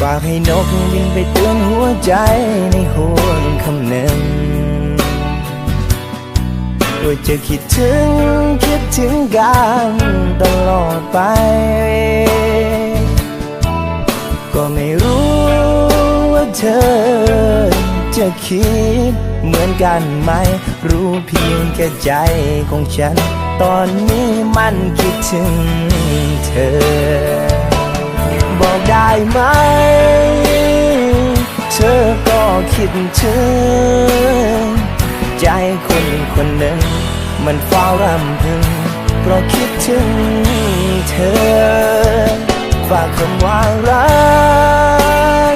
ฝากให้นกบินไปเตือนหัวใจในห่วงคำหนึ่งว่าจะคิดถึงคิดถึงกันตลอดไป ก็ไม่รู้ว่าเธอจะคิดเหมือนกันไหม รู้เพียงแค่ใจของฉัน ตอนนี้มันคิดถึงเธอ บอกได้ไหม เธอก็คิดถึง ใจคนคนหนึ่ง มันเฝ้ารำพึง เพราะคิดถึงเธอ ฝากคำว่ารั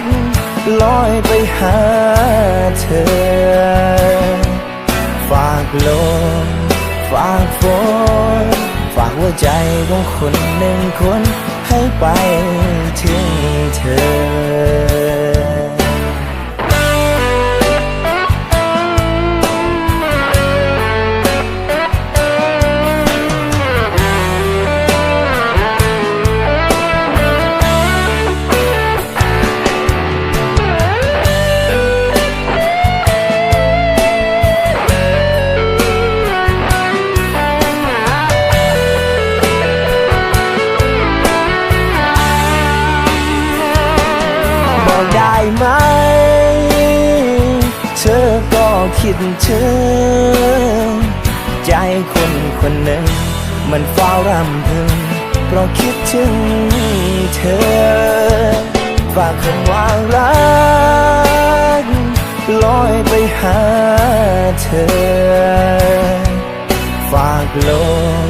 ก ลอยไปหาเธอ ฝากลมฝากฝนฝากหัวใจของคนหนึ่งคน ให้ไปถึงเธอ ไหม เธอก็คิดถึง ใจคนคนหนึ่ง มันเฝ้ารำพึง เพราะคิดถึงเธอ ฝากคำว่ารัก ลอยไปหาเธอ ฝากลม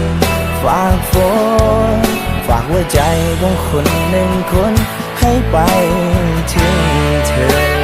ฝากฝนฝากหัวใจของคนหนึ่งคน ให้ไปถึงเธอ